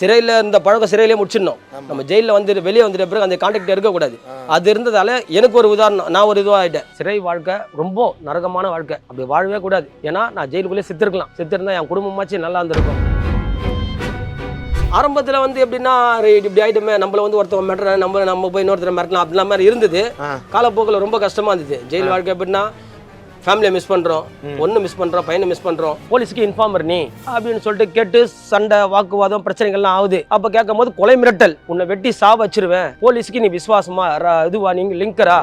சிறையில் இந்த பழக்கம் சிறையிலே முடிச்சிடணும். நம்ம ஜெயிலில் வந்து வெளியே வந்துட்ட பிறகு அந்த கான்டாக்ட் இருக்கக்கூடாது அது இருந்ததால எனக்கு ஒரு உதாரணம் நான் ஒரு இதுவாகிட்டேன் சிறை வாழ்க்கை ரொம்ப நரகமான வாழ்க்கை. அப்படி வாழவே கூடாது. ஏன்னா நான் ஜெயிலுக்குள்ளே செத்துருக்கலாம். செத்துருந்தா என் குடும்பமாச்சு நல்லா இருந்திருக்கும். ஆரம்பத்தில் வந்து எப்படின்னா இப்படி ஆயிட்டுமே நம்மள வந்து ஒருத்தவங்க மிரட்டுறேன் நம்ம நம்ம போய் இன்னொருத்தர் மிரட்டலாம் அப்படிலாம் மாதிரி இருந்தது. காலப்போக்கில் ரொம்ப கஷ்டமா இருந்துச்சு ஜெயில் வாழ்க்கை எப்படின்னா ஃபேமிலியை மிஸ் பண்ணுறோம் ஒன்று மிஸ் பண்ணுறோம் பையனை மிஸ் பண்ணுறோம் போலீஸ்க்கு இன்ஃபார்ம் பண்ணி அப்படின்னு சொல்லிட்டு கேட்டு சண்டை வாக்குவாதம் பிரச்சனைகள்லாம் ஆகுது. அப்போ கேட்கும் போது கொலை மிரட்டல். உன்னை வெட்டி சா வச்சிருவேன். போலீஸ்க்கு நீ விசுவாசமா இதுவா நீங்க லிங்கரா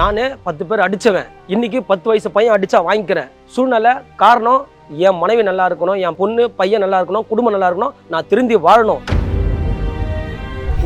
நானே பத்து பேர் அடிச்சவன். இன்னைக்கு பத்து வயசு பையன் அடிச்சா வாங்கிக்கிறேன். சூழ்நிலை காரணம் என் மனைவி நல்லா இருக்கணும் என் பொண்ணு பையன் நல்லா இருக்கணும் குடும்பம் நல்லா இருக்கணும் நான் திருந்தி வாழணும்.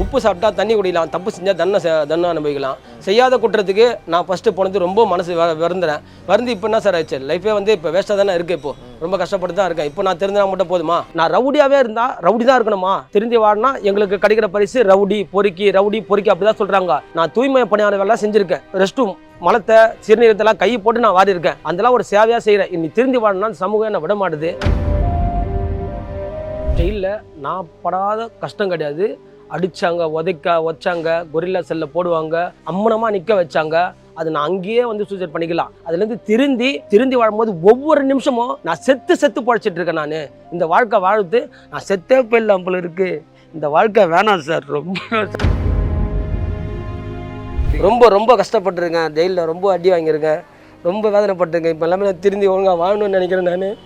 உப்பு சாப்பிட்டா தண்ணி குடிக்கலாம் தப்பு செஞ்சால் தண்டனை செ- தண்டனை அனுபவிக்கலாம். செய்யாத குற்றத்துக்கு நான் ஃபஸ்ட்டு போனது ரொம்ப மனசு வ- வருந்துறேன். வருந்து இப்போ என்ன சார் ஆச்சு லைஃபே வந்து இப்போ வேஸ்ட்டாக தானே இருக்குது இப்போ. ரொம்ப கஷ்டப்பட்டு தான் இருக்கேன். இப்போ நான் தெரிஞ்சா மட்டும் போதுமா? நான் ரவுடியாகவே இருந்தால் ரவுடி தான் இருக்கணுமா? திருந்தி வாடினா எங்களுக்கு கிடைக்கிற பரிசு ரவுடி பொறுக்கி ரவுடி பொறுக்கி அப்படி தான் சொல்கிறாங்க நான் தூய்மை பணியாளர் வேலை செஞ்சுருக்கேன். ரெஸ்ட் ரூம் மலத்தை சிறுநீரத்தெல்லாம் கை போட்டு நான் வாடி இருக்கேன் அதெல்லாம் ஒரு சேவையாக செய்கிறேன் இனி திருந்தி வாடினா சமூகம் என்னை விட மாட்டுது ஜெயிலில் நான் படாத கஷ்டம் கிடையாது. அடிச்சாங்க உதைக்க வச்சாங்க கொரில்லா செல்ல போடுவாங்க அம்மனமாக நிற்க வச்சாங்க. அது நான் அங்கேயே வந்து சூசைட் பண்ணிக்கலாம். அதுலேருந்து திருந்தி திருந்தி வாழும்போது ஒவ்வொரு நிமிஷமும் நான் செத்து செத்து பழைச்சிட்டு இருக்கேன் நான். இந்த வாழ்க்கை வாழ்த்து நான் செத்தே போயிடலாம் போல இருக்கு இந்த வாழ்க்கை வேணாம் சார் ரொம்ப ரொம்ப ரொம்ப கஷ்டப்பட்டிருக்கேன். ஜெயிலில் ரொம்ப அடி வாங்கியிருக்கேன். ரொம்ப வேதனைப்பட்டிருக்கேன். இப்போ எல்லாமே நான் திருந்தி ஒழுங்காக வாழணும்னு நினைக்கிறேன் நான்.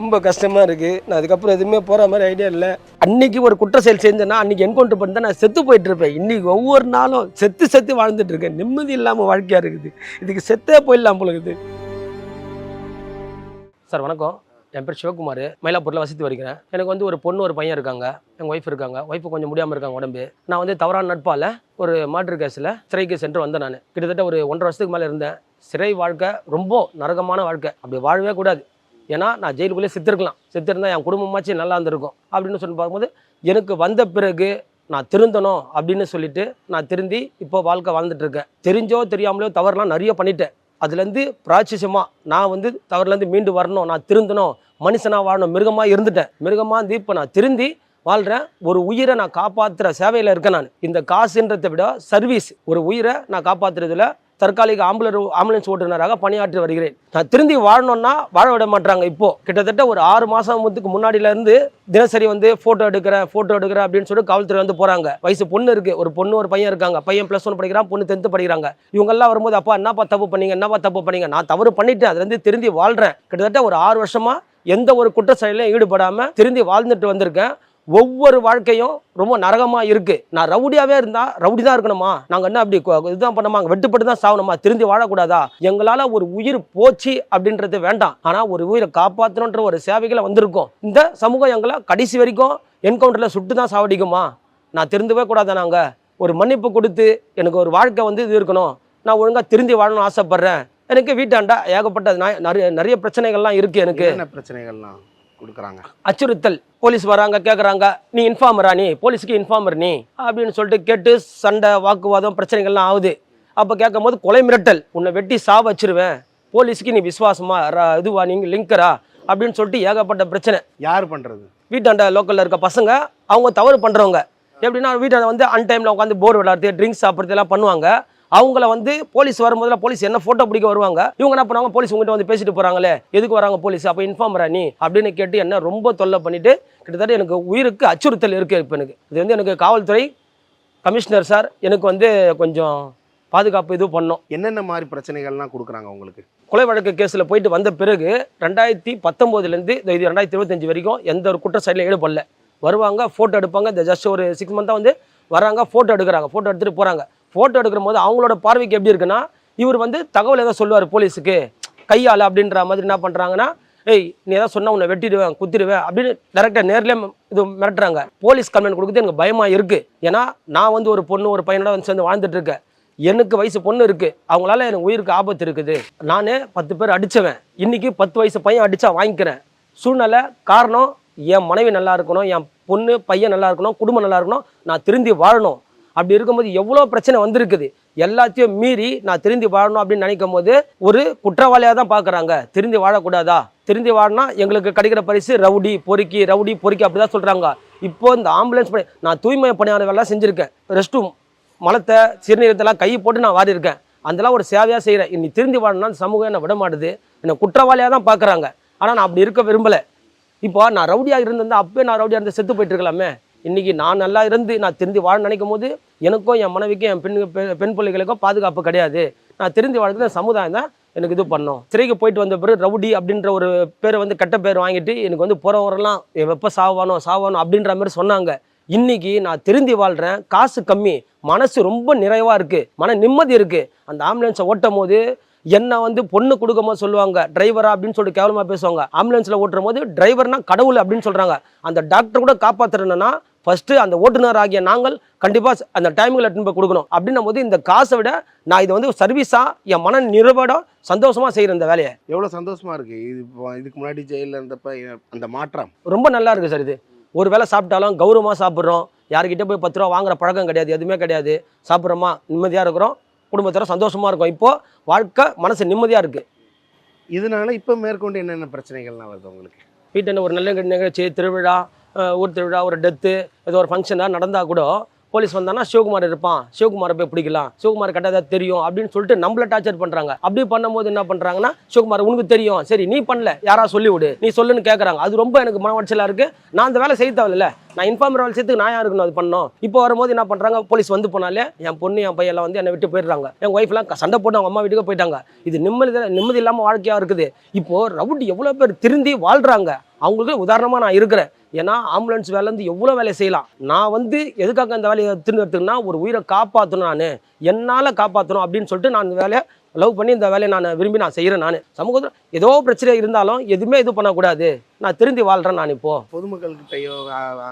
ரொம்ப கஷ்டமாக இருக்குது நான் அதுக்கப்புறம் எதுவுமே போகிற மாதிரி ஐடியா இல்லை. அன்னைக்கு ஒரு குற்ற செயல் செஞ்சேன்னா அன்னைக்கு என்கவுண்டர் பண்ணி நான் செத்து போயிட்டு இருப்பேன். இன்றைக்கி ஒவ்வொரு நாளும் செத்து செத்து வாழ்ந்துட்டு இருக்கேன். நிம்மதி இல்லாமல் வாழ்க்கையாக இருக்குது. இதுக்கு செத்தே போயிடலாம் போல சார் வணக்கம். என் பேர் சிவகுமார். மயிலாப்பூரில் வசித்து வருகிறேன். எனக்கு வந்து ஒரு பொண்ணு ஒரு பையன் இருக்காங்க. எங்கள் ஒய்ஃப் இருக்காங்க. ஒய்ஃபு கொஞ்சம் முடியாமல் இருக்காங்க உடம்பு. நான் வந்து தவறான நட்பால் ஒரு மாற்று கேஸில் சிறைக்கு சென்று வந்தேன் நான். கிட்டத்தட்ட ஒரு ஒன்றரை வருஷத்துக்கு மேலே இருந்தேன். சிறை வாழ்க்கை ரொம்ப நரகமான வாழ்க்கை. அப்படி வாழவே கூடாது. ஏன்னா நான் ஜெயிலுக்குள்ளே செத்துருக்கலாம். செத்துருந்தா என் குடும்பமாச்சு நல்லா இருந்திருக்கும். அப்படின்னு சொல்லி பார்க்கும்போது எனக்கு வந்த பிறகு நான் திருந்தணும் அப்படின்னு சொல்லிட்டு நான் திருந்தி இப்போ வாழ்க்கை வாழ்ந்துட்டுருக்கேன். தெரிஞ்சோ தெரியாமலோ தவறுலாம் நிறைய பண்ணிட்டேன். அதுலேருந்து பிராட்சிசமாக நான் வந்து தவறுலேருந்து மீண்டு வரணும் நான் திருந்தணும் மனுஷனாக வாழணும் மிருகமாக இருந்துட்டேன். மிருகமாக இருந்து இப்போ நான் திருந்தி வாழ்கிறேன் ஒரு உயிரை நான் காப்பாற்றுற சேவையில் இருக்கேன் நான். இந்த காசுன்றதை விட சர்வீஸ் ஒரு உயிரை நான் காப்பாற்றுறதுல தற்காலிக ஆம்புலர் ஆம்புலன்ஸ் ஓட்டுநராக பணியாற்றி வருகிறேன். நான் திருந்தி வாழணும்னா வாழ விட மாட்டாங்க இப்போ. கிட்டத்தட்ட ஒரு ஆறு மாதத்துக்கு முன்னாடியிலேருந்து தினசரி வந்து ஃபோட்டோ எடுக்கிறேன் ஃபோட்டோ எடுக்கிறேன் அப்படின்னு சொல்லிட்டு காவல்துறை வந்து போகிறாங்க வயசு பொண்ணு இருக்கு. ஒரு பொண்ணு ஒரு பையன் இருக்காங்க. பையன் ப்ளஸ் ஒன் படிக்கிறான் பொண்ணு டென்த்து படிக்கிறாங்க. இவங்கெல்லாம் வரும்போது அப்பா என்னப்பா தப்பு பண்ணீங்க? என்னப்பா தப்பு பண்ணீங்க? நான் தவறு பண்ணிட்டேன். அதுலேருந்து திருந்தி வாழ்கிறேன் கிட்டத்தட்ட ஒரு ஆறு வருஷமா எந்த ஒரு குற்ற செயலையும் ஈடுபடாமல் திருந்தி வாழ்ந்துட்டு வந்திருக்கேன். ஒவ்வொரு வாழ்க்கையும் ரொம்ப நரகமாக இருக்குது நான் ரவுடியாகவே இருந்தால் ரவுடி தான் இருக்கணுமா? நாங்கள் என்ன அப்படி இதுதான் இதுதான் அங்கே வெட்டுப்பட்டு தான் சாகணுமா? திருந்தி வாழக்கூடாதா? எங்களால் ஒரு உயிர் போச்சு அப்படின்றது வேண்டாம். ஆனால் ஒரு உயிரை காப்பாற்றணுன்ற ஒரு சேவைகளை வந்திருக்கோம். இந்த சமூகம் எங்களை கடைசி வரைக்கும் என்கவுண்டரில் சுட்டு தான் சாவடிக்குமா? நான் திருந்தவே கூடாதா நாங்கள் ஒரு மன்னிப்பு கொடுத்து எனக்கு ஒரு வாழ்க்கை வந்து இது இருக்கணும். நான் ஒழுங்காக திருந்தி வாழணும்னு ஆசைப்பட்றேன். எனக்கு வீட்டாண்டா ஏகப்பட்ட நிறைய நிறைய பிரச்சனைகள்லாம் இருக்குது எனக்கு. என்ன பிரச்சனைகள்லாம்? கொடுக்குறாங்க. அச்சுறுத்தல். போலீஸ் வராங்க கேட்குறாங்க நீ இன்ஃபார்மரா நீ? போலீஸுக்கு இன்ஃபார்மர் நீ? அப்படின்னு சொல்லிட்டு கேட்டு சண்டை வாக்குவாதம் பிரச்சனைகள்லாம் ஆகுது அப்போ கேட்கும் போது கொலை மிரட்டல். உன்னை வெட்டி சா வச்சிருவேன். போலீஸுக்கு நீ விசுவாசமா இதுவா நீங்க லிங்கரா? அப்படின்னு சொல்லிட்டு ஏகப்பட்ட பிரச்சனை. யார் பண்றது? வீட்டாண்ட லோக்கலில் இருக்க பசங்க அவங்க தவறு பண்ணுறவங்க எப்படின்னா வீட்டாண்ட வந்து அன் டைமில் உட்காந்து போர் விளையாடுறது ட்ரிங்க்ஸ் சாப்பிட்றது எல்லாம் பண்ணுவாங்க. அவங்கள வந்து போலீஸ் வரும்போதுல போலீஸ் என்ன ஃபோட்டோ பிடிக்க வருவாங்க? இவங்க என்ன பண்ணுவாங்க? போலீஸ் உங்ககிட்ட வந்து பேசிட்டு போகிறாங்களே எதுக்கு வராங்க போலீஸ்? அப்போ இன்ஃபார்மரா நீ? அப்படின்னு கேட்டு என்ன ரொம்ப தொல்லை பண்ணிட்டு கிட்டத்தட்ட எனக்கு உயிருக்கு அச்சுறுத்தல் இருக்குது இப்போ எனக்கு. இது வந்து எனக்கு காவல்துறை கமிஷனர் சார் எனக்கு வந்து கொஞ்சம் பாதுகாப்பு இது பண்ணோம். என்னென்ன மாதிரி பிரச்சனைகள்லாம் கொடுக்குறாங்க உங்களுக்கு? கொலை வழக்கு கேஸில் போயிட்டு வந்த பிறகு ரெண்டாயிரத்தி பத்தொம்போதுலேருந்து இது ரெண்டாயிரத்தி இருபத்தஞ்சு வரைக்கும் எந்த ஒரு குற்ற செயலையும் ஈடுபடல. வருவாங்க ஃபோட்டோ எடுப்பாங்க. இந்த ஜஸ்ட் ஒரு சிக்ஸ் மந்த்தாக வந்து வராங்க ஃபோட்டோ எடுக்கிறாங்க. ஃபோட்டோ எடுத்துகிட்டு போகிறாங்க ஃபோட்டோ எடுக்கிற போது அவங்களோட பார்வைக்கு எப்படி இருக்குன்னா இவர் வந்து தகவல் எதாவது சொல்லுவார் போலீஸுக்கு கையால் அப்படின்ற மாதிரி என்ன பண்ணுறாங்கன்னா ஏய் நீ எதாவது சொன்னால் உன்னை வெட்டிடுவேன் குத்திடுவேன் அப்படின்னு டேரெக்டாக நேரில் இது மிரட்டுறாங்க. போலீஸ் கம்ப்ளைண்ட் கொடுக்குறது எனக்கு பயமாக இருக்குது ஏன்னா நான் வந்து ஒரு பொண்ணு ஒரு பையனோட வந்து சேர்ந்து வாழ்ந்துட்டு இருக்கேன் எனக்கு வயசு பொண்ணு இருக்குது அவங்களால எனக்கு உயிருக்கு ஆபத்து இருக்குது. நானே பத்து பேர் அடித்தவன் இன்றைக்கி பத்து வயசு பையன் அடித்தா வாங்கிக்கிறேன். சூழ்நிலை காரணம் என் மனைவி நல்லா இருக்கணும் என் பொண்ணு பையன் நல்லா இருக்கணும் குடும்பம் நல்லா இருக்கணும் நான் திருந்தி வாழணும். அப்படி இருக்கும்போது எவ்வளோ பிரச்சனை வந்திருக்குது? எல்லாத்தையும் மீறி நான் திருந்தி வாழணும் அப்படின்னு நினைக்கும் போது ஒரு குற்றவாளியாக தான் பார்க்குறாங்க. திருந்தி வாழக்கூடாதா? திருந்தி வாழனா எங்களுக்கு கிடைக்கிற பரிசு ரவுடி பொறுக்கி ரவுடி பொறுக்கி அப்படி தான் சொல்கிறாங்க இப்போ இந்த ஆம்புலன்ஸ் பணி நான் தூய்மை பணியாளர் வேலை செஞ்சுருக்கேன். ரெஸ்ட் ரூம் மலத்தை சிறுநீரத்தெல்லாம் கை போட்டு நான் வாடிருக்கேன் அதெல்லாம் ஒரு சேவையாக செய்கிறேன் இன்னி திருந்தி வாழணும்னா சமூகம் என்னை விட மாட்டுது என்னை குற்றவாளியாக தான் பார்க்குறாங்க. ஆனால் நான் அப்படி இருக்க விரும்பலை. இப்போ நான் ரவுடியாக இருந்திருந்தேன் அப்பவே நான் ரவுடியாக இருந்து செத்து போயிட்டு இருக்கலாமே. இன்றைக்கி நான் நல்லா இருந்து நான் திருந்தி வாழ நினைக்கும் போது எனக்கும் என் மனைவிக்கும் என் பெண் பெ- பெண் பிள்ளைகளுக்கும் பாதுகாப்பு கிடையாது. நான் திருந்தி வாழ்க்கை சமுதாயம் தான் எனக்கு இது பண்ணோம். சிறைக்கு போயிட்டு வந்த பிறகு ரவுடி அப்படின்ற ஒரு பேரை வந்து கெட்ட பேர் வாங்கிட்டு எனக்கு வந்து போகிறவரெல்லாம் எப்போ சாவானோ சாவானோ அப்படின்ற மாதிரி சொன்னாங்க. இன்னைக்கு நான் திருந்தி வாழ்கிறேன் காசு கம்மி. மனசு ரொம்ப நிறைவாக இருக்குது மன நிம்மதி இருக்குது அந்த ஆம்புலன்ஸை ஓட்டும் போது என்ன வந்து பொண்ணு கொடுக்கும் சொல்லுவாங்க டிரைவரா அப்படின்னு சொல்லிட்டு கேவலமா பேசுவாங்க. ஆம்புலன்ஸ்ல ஓட்டும் போது டிரைவர்னா கடவுள் அப்படின்னு சொல்றாங்க. அந்த டாக்டர் கூட காப்பாத்துறேன்னா ஃபர்ஸ்ட் அந்த ஓட்டுநர் ஆகிய நாங்கள் கண்டிப்பா அந்த டைமில் எடுத்துன்னு போய் கொடுக்கணும். அப்படின்னும் போது இந்த காசை விட நான் இதை வந்து சர்வீஸா என் மன நிறைவோட சந்தோஷமா செய்யறேன் இந்த வேலையை. எவ்வளோ சந்தோஷமா இருக்கு. இது இப்போ இதுக்கு முன்னாடி ஜெயிலில் இருந்தப்ப அந்த மாற்றம். ரொம்ப நல்லா இருக்கு சார் இது. ஒரு வேளை சாப்பிட்டாலும் கௌரவமாக சாப்பிட்றோம். யார்கிட்ட போய் பத்து ரூபா வாங்குற பழக்கம் கிடையாது எதுவுமே கிடையாது. சாப்பிட்றோமா? நிம்மதியாக இருக்கிறோம். குடும்பத்தோட சந்தோஷமா இருக்கும். இப்போ வாழ்க்கை மனசு நிம்மதியாக இருக்கு. இதனால இப்போ மேற்கொண்டு என்னென்ன பிரச்சனைகள்லாம் வருது உங்களுக்கு? வீட்டில் ஒரு நல்ல நிகழ்ச்சி திருவிழா ஊர் திருவிழா ஒரு டெத்து ஏதோ ஒரு ஃபங்க்ஷனாக நடந்தால் கூட போலீஸ் வந்தானா சிவகுமார் இருப்பான். சிவகுமாரை போய் பிடிக்கலாம். சிவகுமார் கட்டாத தெரியும் அப்படின்னு சொல்லிட்டு நம்மள டார்ச்சர் பண்ணுறாங்க அப்படி பண்ணும்போது என்ன பண்ணுறாங்கன்னா சிவகுமார் உனக்கு தெரியும். சரி நீ பண்ணல. யாரா சொல்லி விடு. நீ சொல்லுன்னு கேட்குறாங்க அது ரொம்ப எனக்கு மன உடச்சலா இருக்குது நான் அந்த வேலை செய்ய தேவையில்ல. நான் இன்ஃபார்மர் வேலை செய்யறதுக்கு நான் யார் இருக்கணும் அது பண்ணோம் இப்போ வரும்போது என்ன பண்ணுறாங்க போலீஸ் வந்து போனாலே என் பொண்ணு என் பையெல்லாம் வந்து என்னை விட்டு போயிடுறாங்க. என் ஒய்ஃப்லாம் சண்டை போட்டு அவங்க அம்மா வீட்டுக்கு போயிட்டாங்க. இது நிம்மதி நிம்மதி இல்லாமல் வாழ்க்கையாக இருக்குது. இப்போ ரவுடி எவ்வளோ பேர் திருந்தி வாழ்கிறாங்க அவங்களுக்கு உதாரணமாக நான் இருக்கிறேன். ஏன்னா ஆம்புலன்ஸ் வேலை வந்து எவ்வளோ வேலை செய்யலாம்? நான் வந்து எதுக்காக அந்த வேலையை திருந்துறதுக்குன்னா ஒரு உயிரை காப்பாற்றணும் நான். என்னால் காப்பாற்றணும் அப்படின்னு சொல்லிட்டு நான் இந்த வேலையை லவ் பண்ணி இந்த வேலையை நான் விரும்பி நான் செய்கிறேன் நான். சமூகத்தில் ஏதோ பிரச்சனை இருந்தாலும் எதுவுமே இது பண்ணக்கூடாது. நான் திருந்தி வாழ்கிறேன் நான் இப்போ. பொதுமக்கள்கிட்டயோ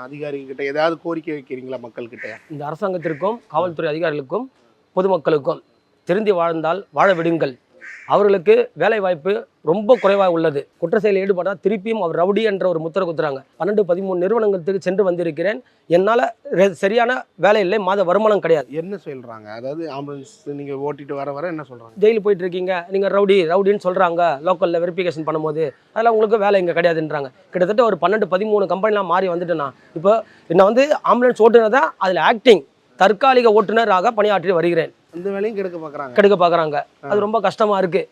அதிகாரிகிட்ட ஏதாவது கோரிக்கை வைக்கிறீங்களா மக்கள்கிட்ட? இந்த அரசாங்கத்திற்கும் காவல்துறை அதிகாரிகளுக்கும் பொதுமக்களுக்கும் திருந்தி வாழ்ந்தால் வாழ விடுங்கள். அவர்களுக்கு வேலை வாய்ப்பு ரொம்ப குறைவாக உள்ளது. குற்ற செயலில் ஈடுபட்டால் திருப்பியும் அவர் ரவுடி என்ற ஒரு முத்திரை குத்துறாங்க. பன்னெண்டு பதிமூணு நிறுவனங்களுக்கு சென்று வந்திருக்கிறேன். என்னால் சரியான வேலை இல்லை. மாத வருமானம் கிடையாது. என்ன சொல்றாங்க? அதாவது ஆம்புலன்ஸ் நீங்க ஓட்டிட்டு வர வர என்ன சொல்றாங்க? ஜெயிலு போயிட்டு இருக்கீங்க. நீங்கள் ரவுடி ரவுடின்னு சொல்கிறாங்க லோக்கலில் வெரிஃபிகேஷன் பண்ணும்போது. அதெல்லாம் உங்களுக்கு வேலை இங்கே கிடையாதுன்றாங்க. கிட்டத்தட்ட ஒரு பன்னெண்டு பதிமூணு கம்பெனிலாம் மாறி வந்துட்டேன் இப்போ என்ன வந்து ஆம்புலன்ஸ் ஓட்டுநர் தான் அதில் ஆக்டிங் தற்காலிக ஓட்டுநராக பணியாற்றி வருகிறேன். அந்த வேலையும் கெடுக்க பாக்குறாங்க. கெடுக்க பார்க்குறாங்க அது ரொம்ப கஷ்டமாக இருக்குது.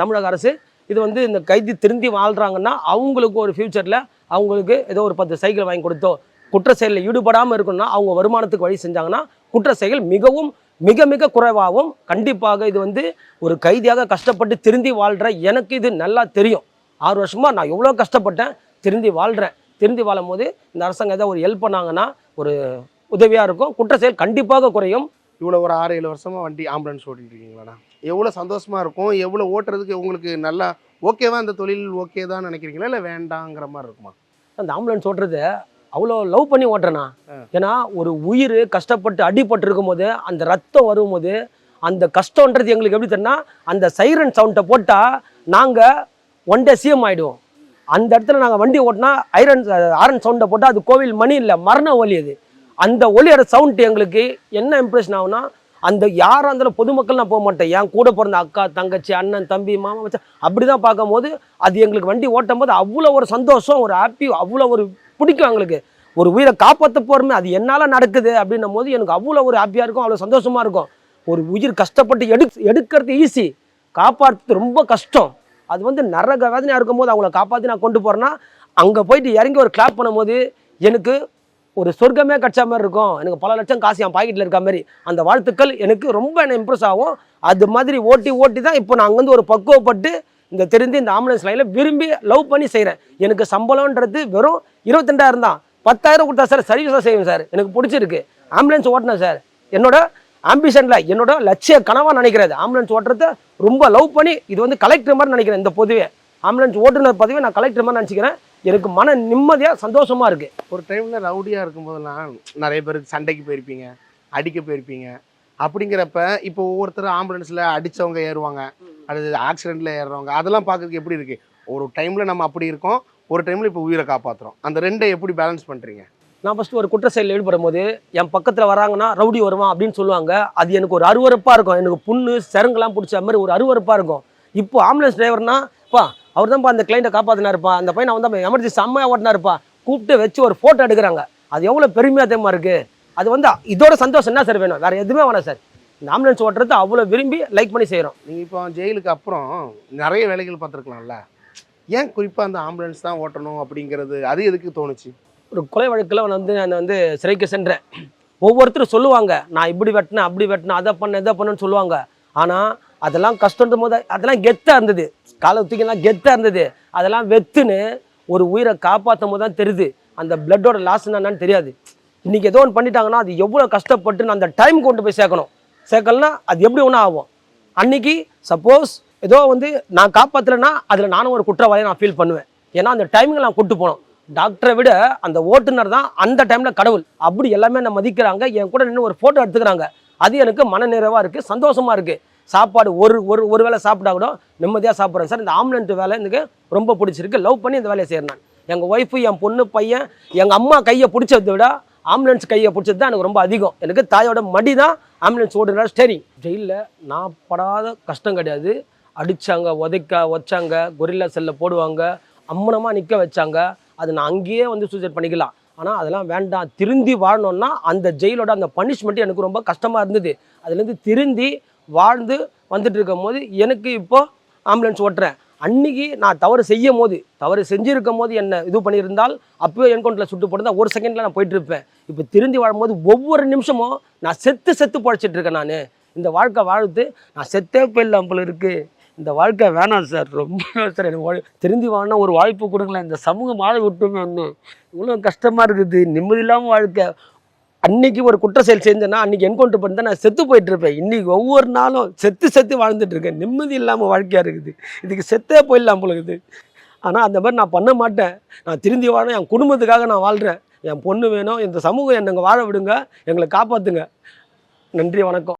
தமிழக அரசு. இது வந்து இந்த கைதி திருந்தி வாழ்கிறாங்கன்னா அவங்களுக்கு ஒரு ஃப்யூச்சரில் அவங்களுக்கு ஏதோ ஒரு பத்து சைக்கிள் வாங்கி கொடுத்தோ குற்ற செயலில் ஈடுபடாமல் இருக்கணும்னா அவங்க வருமானத்துக்கு வழி செஞ்சாங்கன்னா குற்ற செயல் மிகவும் மிக மிக குறைவாகவும் கண்டிப்பாக இது வந்து ஒரு கைதியாக கஷ்டப்பட்டு திருந்தி வாழ்கிற எனக்கு இது நல்லா தெரியும். ஆறு வருஷமாக நான் எவ்வளோ கஷ்டப்பட்டேன் திருந்தி வாழ்கிறேன் திருந்தி வாழும் போது இந்த அரசாங்கம் ஏதாவது ஒரு ஹெல்ப் பண்ணாங்கன்னா ஒரு உதவியாக இருக்கும். குற்ற செயல் கண்டிப்பாக குறையும். இவ்வளவு ஒரு ஆறு ஏழு வருஷமா வண்டி ஆம்புலன்ஸ் ஓட்டிட்டு இருக்கீங்களாண்ணா எவ்வளவு சந்தோஷமா இருக்கும் எவ்வளவு ஓட்டுறதுக்கு உங்களுக்கு நல்லா ஓகேவா அந்த தொழில் ஓகே தான் நினைக்கிறீங்களா? இல்ல வேண்டாங்கிற மாதிரி இருக்குமா? அந்த ஆம்புலன்ஸ் ஓட்டுறது அவ்வளோ லவ் பண்ணி ஓட்டுறேனா ஆ. ஏன்னா ஒரு உயிர் கஷ்டப்பட்டு அடிபட்டு இருக்கும்போது அந்த ரத்தம் வரும்போது அந்த கஷ்டன்றது எங்களுக்கு எப்படி தெரியும்னா அந்த சைரன் சவுண்டை போட்டால் நாங்கள் ஒன் டே சிஎம் ஆகிடுவோம் அந்த இடத்துல நாங்கள் வண்டி ஓட்டினா ஐரன் ஆரன் சவுண்டை போட்டால் அது கோவில் மணி இல்லை மரண ஒலி அது. அந்த ஒளியோட சவுண்ட் எங்களுக்கு என்ன இம்ப்ரெஷன் ஆகும்னா அந்த யாராக இருந்தாலும் பொதுமக்கள் நான் போக மாட்டேன். என் கூட பிறந்த அக்கா தங்கச்சி அண்ணன் தம்பி மாமா மச்சான் அப்படி தான் பார்க்கும்போது அது எங்களுக்கு வண்டி ஓட்டும் போது அவ்வளோ ஒரு சந்தோஷம் ஒரு ஹாப்பி அவ்வளோ ஒரு பிடிக்கும் எங்களுக்கு. ஒரு உயிரை காப்பாற்ற போகிறோமே அது என்னால் நடக்குது அப்படின்னும் போது எனக்கு அவ்வளோ ஒரு ஹாப்பியாக இருக்கும் அவ்வளோ சந்தோஷமாக இருக்கும். ஒரு உயிர் கஷ்டப்பட்டு எடு எடுக்கிறது ஈஸி காப்பாற்றுறது ரொம்ப கஷ்டம். அது வந்து நரக வேதனையாக இருக்கும்போது அவங்கள காப்பாற்றி நான் கொண்டு போகிறேன்னா அங்கே போயிட்டு இறங்கி ஒரு கிளாப் பண்ணும்போது எனக்கு ஒரு சொர்க்கமே கிடச்ச மாதிரி இருக்கும். எனக்கு பல லட்சம் காசு என் பாக்கெட்டில் இருக்க மாதிரி. அந்த வாழ்த்துக்கள் எனக்கு ரொம்ப என்ன இம்ப்ரெஸ் ஆகும். அது மாதிரி ஓட்டி ஓட்டி தான் இப்போ நான் அங்கேருந்து ஒரு பக்குவப்பட்டு இந்த தெரிந்து இந்த ஆம்புலன்ஸ் லைனில் விரும்பி லவ் பண்ணி செய்கிறேன் எனக்கு சம்பளம்ன்றது வெறும் இருபத்தெண்டாயிரம் தான். பத்தாயிரம் கொடுத்தா சார் சர்வீஸாக செய்வேன் சார். எனக்கு பிடிச்சிருக்கு. ஆம்புலன்ஸ் ஓட்டினேன் சார். என்னோட ஆம்பிஷனில் என்னோட லட்சிய கனவாக நினைக்கிறது. ஆம்புலன்ஸ் ஓட்டுறத ரொம்ப லவ் பண்ணி இது வந்து கலெக்டர் மாதிரி நினைக்கிறேன் இந்த பொதுவே. ஆம்புலன்ஸ் ஓட்டுநர் பதவியை நான் கலெக்டர் மாதிரி நினச்சிக்கிறேன். எனக்கு மன நிம்மதியாக சந்தோஷமாக இருக்குது ஒரு டைம்ல ரவுடியா இருக்கும்போதெல்லாம் நிறைய பேருக்கு சண்டைக்கு போயிருப்பீங்க அடிக்க போயிருப்பீங்க. அப்படிங்கிறப்ப இப்போ ஒவ்வொருத்தர் ஆம்புலன்ஸ்ல அடிச்சவங்க ஏறுவாங்க அடுத்து ஆக்சிடென்ட்ல ஏறுறவங்க அதெல்லாம் பார்க்கறதுக்கு எப்படி இருக்கு? ஒரு டைம்ல நம்ம அப்படி இருக்கோம் ஒரு டைம்ல இப்போ உயிரை காப்பாத்துறோம். அந்த ரெண்டை எப்படி பேலன்ஸ் பண்றீங்க? நான் ஃபஸ்ட்டு ஒரு குற்ற செயலில் ஈடுபடும் போது என் பக்கத்தில் வராங்கன்னா ரவுடி வருவான் அப்படின்னு சொல்லுவாங்க. அது எனக்கு ஒரு அருவருப்பாக இருக்கும். எனக்கு புண்ணு செருங்கெல்லாம் பிடிச்ச மாதிரி ஒரு அருவருப்பாக இருக்கும். இப்போ ஆம்புலன்ஸ் டிரைவர்னா பா அவர் தான்ப்பா அந்த கிளைண்ட்டை காப்பாற்றினாருப்பா அந்த பையனை வந்து எமர்ஜென்சி செம்மையாக ஓட்டினாருப்பா. கூப்பிட்டு வச்சு ஒரு ஃபோட்டோ எடுக்கிறாங்க. அது எவ்வளோ பெருமையாக தெரியுமா இருக்குது அது வந்து இதோட சந்தோஷம் என்ன சார் வேணும்? வேறு எதுவுமே வேணாம் சார் இந்த ஆம்புலன்ஸ் ஓட்டுறது அவ்வளோ விரும்பி லைக் பண்ணி செய்கிறோம் நீங்கள் இப்போ ஜெயிலுக்கு அப்புறம் நிறைய வேலைகள் பார்த்துருக்கலாம்ல. ஏன் குறிப்பாக அந்த ஆம்புலன்ஸ் தான் ஓட்டணும் அப்படிங்கிறது? அது எதுக்கு தோணுச்சு? ஒரு கொலை வழக்கில் வந்து நான் வந்து சிறைக்கு சென்றேன். ஒவ்வொருத்தரும் சொல்லுவாங்க நான் இப்படி வெட்டினேன் அப்படி வெட்டினேன் அதை பண்ண இதை பண்ணேன்னு சொல்லுவாங்க. ஆனால் அதெல்லாம் கஷ்டன்ற போது அதெல்லாம் கெத்தாக இருந்தது. காலை தூக்கிலாம் கெத்தாக இருந்தது. அதெல்லாம் வெத்துன்னு ஒரு உயிரை காப்பாற்றும் போது தான் தெரியுது. அந்த பிளட்டோட லாஸ் என்னன்னு தெரியாது. இன்றைக்கி ஏதோ ஒன்று பண்ணிட்டாங்கன்னா அது எவ்வளோ கஷ்டப்பட்டு நான் அந்த டைம் கொண்டு போய் சேர்க்கணும். சேர்க்கலனா அது எப்படி ஒன்றும் ஆகும்? அன்னைக்கு சப்போஸ் ஏதோ வந்து நான் காப்பாற்றலைன்னா அதில் நானும் ஒரு குற்றவாளியை நான் ஃபீல் பண்ணுவேன். ஏன்னா அந்த டைமிங்கில் நான் கூட்டு போனோம். டாக்டரை விட அந்த ஓட்டுநர் தான் அந்த டைமில் கடவுள். அப்படி எல்லாமே என்ன மதிக்கிறாங்க. என் கூட நின்று ஒரு ஃபோட்டோ எடுத்துக்கிறாங்க. அது எனக்கு மன நிறைவாக இருக்குது சந்தோஷமாக இருக்குது சாப்பாடு ஒரு ஒரு ஒரு வேளை சாப்பிட்டா கூட நிம்மதியாக சாப்பிட்றேன். சார் இந்த ஆம்லெண்ட் வேலை எனக்கு ரொம்ப பிடிச்சிருக்கு. லவ் பண்ணி இந்த வேலையை செய்கிறேன் நான். எங்கள் ஒய்ஃபு என் பொண்ணு பையன் எங்கள் அம்மா கையை பிடிச்சதை விட ஆம்புலன்ஸ் கையை பிடிச்சது தான் எனக்கு ரொம்ப அதிகம். எனக்கு தாயோட மடி தான் ஆம்புலன்ஸ் ஓடுற ஸ்டேரிங் ஜெயிலில் நான் படாத கஷ்டம் கிடையாது. அடித்தாங்க உதைக்க வச்சாங்க கொரில்லா செல்ல போடுவாங்க அம்மனமாக நிற்க வச்சாங்க. அது நான் அங்கேயே வந்து சூசைட் பண்ணிக்கலாம். ஆனால் அதெல்லாம் வேண்டாம். திருந்தி வாழணும்னா அந்த ஜெயிலோட அந்த பனிஷ்மெண்ட் எனக்கு ரொம்ப கஷ்டமாக இருந்தது. அதுலேருந்து திருந்தி வாழ்ந்து வந்துட்டு இருக்கும் போது எனக்கு இப்போது ஆம்புலன்ஸ் ஓட்டுறேன். அன்றைக்கி நான் தவறு செய்யும் போது தவறு செஞ்சுருக்கும் போது என்ன இது பண்ணியிருந்தால் அப்போயோ என்கவுண்டரில் சுட்டு போட்டு ஒரு செகண்டில் நான் போயிட்டுருப்பேன். இப்போ திருந்தி வாழும்போது ஒவ்வொரு நிமிஷமும் நான் செத்து செத்து பொழைச்சிட்டுருக்கேன் நான். இந்த வாழ்க்கை வாழ்த்து நான் செத்தே போயிடலாம் போல இருக்குது இந்த வாழ்க்கை வேணாம் சார் ரொம்ப சார். எனக்கு திருந்தி வாழனா ஒரு வாய்ப்பு கொடுங்களேன். இந்த சமூகம் வாழ விட்டுமே ஒன்று இவ்வளோ கஷ்டமாக இருக்குது. நிம்மதி இல்லாமல் வாழ்க்கை. அன்னைக்கு ஒரு குற்ற செயல் செஞ்சேன்னா அன்னைக்கு என்கவுண்டர் பண்ணி நான் செத்து போயிட்டு இருப்பேன் இன்னைக்கு ஒவ்வொரு நாளும் செத்து செத்து வாழ்ந்துட்டு இருக்கேன். நிம்மதி இல்லாமல் வாழ்க்கையாக இருக்குது. இதுக்கு செத்தே போயிடலாம் போல இருக்குது. ஆனால் அந்த மாதிரி நான் பண்ண மாட்டேன். நான் திருந்தி வாழ என் குடும்பத்துக்காக நான் வாழ்கிறேன் என் பொண்ணு வேணும். இந்த சமூகம் என்னங்க வாழ விடுங்க. எங்களை காப்பாற்றுங்க நன்றி வணக்கம்.